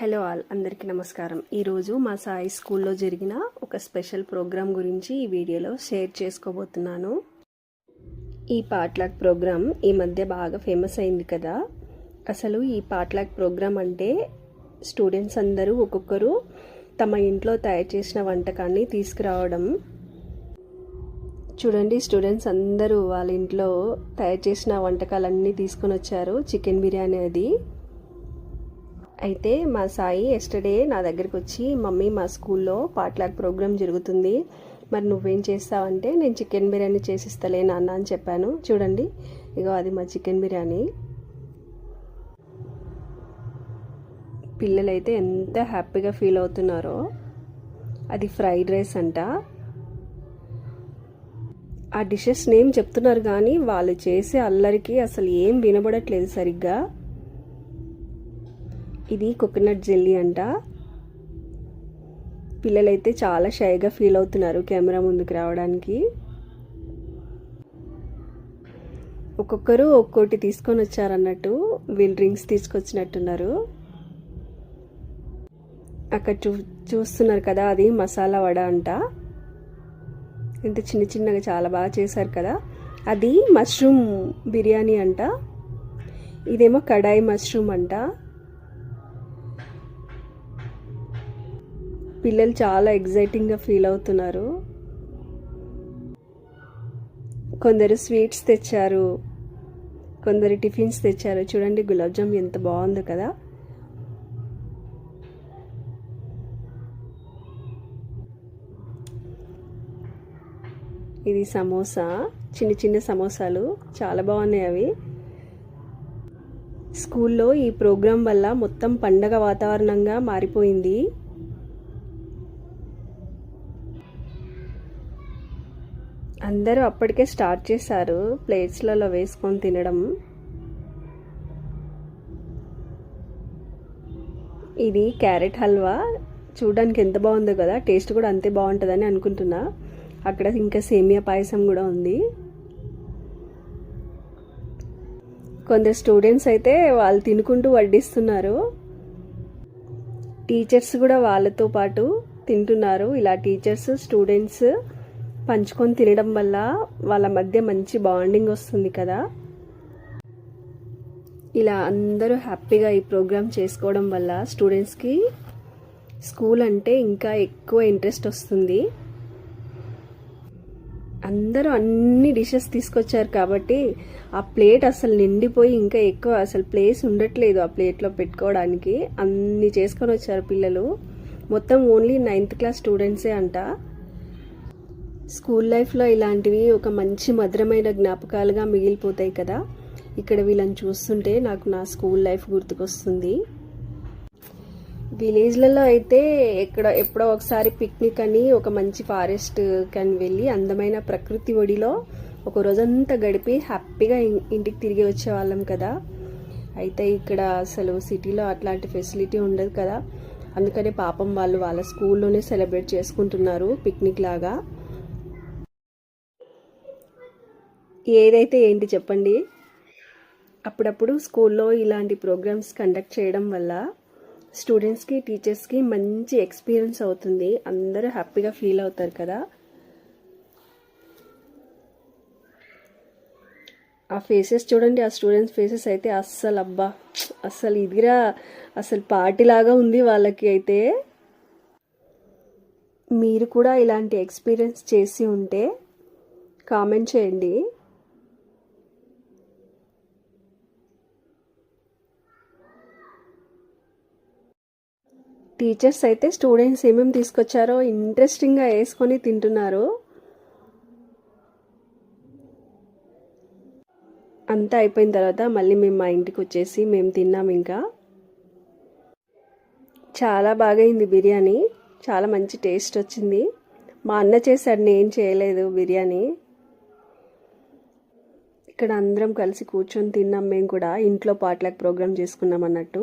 Hello all అందరికీ నమస్కారం. ఈరోజు మా సాయి స్కూల్లో జరిగిన ఒక స్పెషల్ ప్రోగ్రాం గురించి ఈ వీడియోలో షేర్ చేసుకోబోతున్నాను. ఈ పాట్లాక్ ప్రోగ్రాం ఈ మధ్య బాగా ఫేమస్ అయింది కదా. అసలు ఈ పాట్లాక్ ప్రోగ్రాం అంటే స్టూడెంట్స్ అందరూ ఒక్కొక్కరు తమ ఇంట్లో తయారు చేసిన వంటకాన్ని తీసుకురావడం. చూడండి స్టూడెంట్స్ అందరూ వాళ్ళ ఇంట్లో తయారు చేసిన వంటకాలన్నీ తీసుకొని వచ్చారు. చికెన్ బిర్యానీ అది. అయితే మా సాయి ఎస్టర్డే నా దగ్గరికి వచ్చి మమ్మీ మా స్కూల్లో పాట్లాక్ ప్రోగ్రామ్ జరుగుతుంది. మరి నువ్వేం చేస్తావంటే నేను చికెన్ బిర్యానీ చేసిస్తలే నాన్న అని చెప్పాను. చూడండి ఇగో అది మా చికెన్ బిర్యానీ. పిల్లలైతే ఎంత హ్యాపీగా ఫీల్ అవుతున్నారో. అది ఫ్రైడ్ రైస్ అంట. ఆ డిషెస్ నేమ్ చెప్తున్నారు కానీ వాళ్ళు చేసే అల్లరికి అసలు ఏం వినబడట్లేదు సరిగ్గా. ఇది కోకోనట్ జెల్లీ అంట. పిల్లలైతే చాలా షైగా ఫీల్ అవుతున్నారు కెమెరా ముందుకు రావడానికి. ఒక్కొక్కరు ఒక్కోటి తీసుకొని వచ్చారన్నట్టు వీళ్ళు డ్రింక్స్ తీసుకొచ్చినట్టున్నారు. అక్కడ చూ చూస్తున్నారు కదా అది మసాలా వడ అంట. ఇంత చిన్న చిన్నగా చాలా బాగా చేశారు కదా. అది మష్రూమ్ బిర్యానీ అంట. ఇదేమో కడాయి మష్రూమ్ అంట. పిల్లలు చాలా ఎగ్జైటింగ్గా ఫీల్ అవుతున్నారు. కొందరు స్వీట్స్ తెచ్చారు. కొందరు టిఫిన్స్ తెచ్చారు. చూడండి గులాబ్ జామ్ ఎంత బాగుందో కదా. ఇది సమోసా. చిన్న చిన్న సమోసాలు. చాలా బాగున్నాయి అవి. స్కూల్లో ఈ ప్రోగ్రాం వల్ల మొత్తం పండగ వాతావరణంగా మారిపోయింది. అందరూ అప్పటికే స్టార్ట్ చేశారు ప్లేట్స్లలో వేసుకొని తినడం. ఇది క్యారెట్ హల్వా. చూడడానికి ఎంత బాగుందో కదా టేస్ట్ కూడా అంతే బాగుంటుందని అనుకుంటున్నా. అక్కడ ఇంకా సేమియా పాయసం కూడా ఉంది. కొందరు స్టూడెంట్స్ అయితే వాళ్ళు తినుకుంటూ వడ్డిస్తున్నారు. టీచర్స్ కూడా వాళ్ళతో పాటు తింటున్నారు. ఇలా టీచర్స్ స్టూడెంట్స్ పంచుకొని తినడం వల్ల వాళ్ళ మధ్య మంచి బాండింగ్ వస్తుంది కదా. ఇలా అందరూ హ్యాపీగా ఈ ప్రోగ్రామ్ చేసుకోవడం వల్ల స్టూడెంట్స్కి స్కూల్ అంటే ఇంకా ఎక్కువ ఇంట్రెస్ట్ వస్తుంది. అందరూ అన్ని డిషెస్ తీసుకొచ్చారు కాబట్టి ఆ ప్లేట్ అసలు నిండిపోయి ఇంకా ఎక్కువ అసలు ప్లేస్ ఉండట్లేదు ఆ ప్లేట్లో పెట్టుకోవడానికి. అన్ని చేసుకొని వచ్చారు పిల్లలు. మొత్తం ఓన్లీ నైన్త్ క్లాస్ స్టూడెంట్సే అంట. స్కూల్ లైఫ్లో ఇలాంటివి ఒక మంచి మధురమైన జ్ఞాపకాలుగా మిగిలిపోతాయి కదా. ఇక్కడ వీళ్ళని చూస్తుంటే నాకు నా స్కూల్ లైఫ్ గుర్తుకొస్తుంది. విలేజ్లలో అయితే ఎక్కడ ఎప్పుడో ఒకసారి పిక్నిక్ అని ఒక మంచి ఫారెస్ట్ కని వెళ్ళి అందమైన ప్రకృతి ఒడిలో ఒక రోజంతా గడిపి హ్యాపీగా ఇంటికి తిరిగి వచ్చేవాళ్ళం కదా. అయితే ఇక్కడ అసలు సిటీలో అట్లాంటి ఫెసిలిటీ ఉండదు కదా. అందుకనే పాపం వాళ్ళు వాళ్ళ స్కూల్లోనే సెలబ్రేట్ చేసుకుంటున్నారు పిక్నిక్ లాగా. ఏదైతే ఏంటి చెప్పండి? అప్పుడప్పుడు స్కూల్లో ఇలాంటి ప్రోగ్రామ్స్ కండక్ట్ చేయడం వల్ల స్టూడెంట్స్కి టీచర్స్కి మంచి ఎక్స్పీరియన్స్ అవుతుంది. అందరూ హ్యాపీగా ఫీల్ అవుతారు కదా? ఆ ఫేసెస్ చూడండి ఆ స్టూడెంట్స్ ఫేసెస్ అయితే అస్సలు అబ్బా అస్సలు ఇదిరా అసలు పార్టీలాగా ఉంది వాళ్ళకి అయితే. మీరు కూడా ఇలాంటి ఎక్స్పీరియన్స్ చేసి ఉంటే కామెంట్ చేయండి. టీచర్స్ అయితే స్టూడెంట్స్ ఏమేమి తీసుకొచ్చారో ఇంట్రెస్టింగ్గా వేసుకొని తింటున్నారు. అంతా అయిపోయిన తర్వాత మళ్ళీ మేము మా ఇంటికి వచ్చేసి మేము తిన్నాం ఇంకా. చాలా బాగైంది బిర్యానీ. చాలా మంచి టేస్ట్ వచ్చింది. మా అన్న చేశాడు నేను చేయలేదు బిర్యానీ. ఇక్కడ అందరం కలిసి కూర్చొని తిన్నాం మేము కూడా. ఇంట్లో పాటలకు ప్రోగ్రామ్ చేసుకున్నాం అన్నట్టు.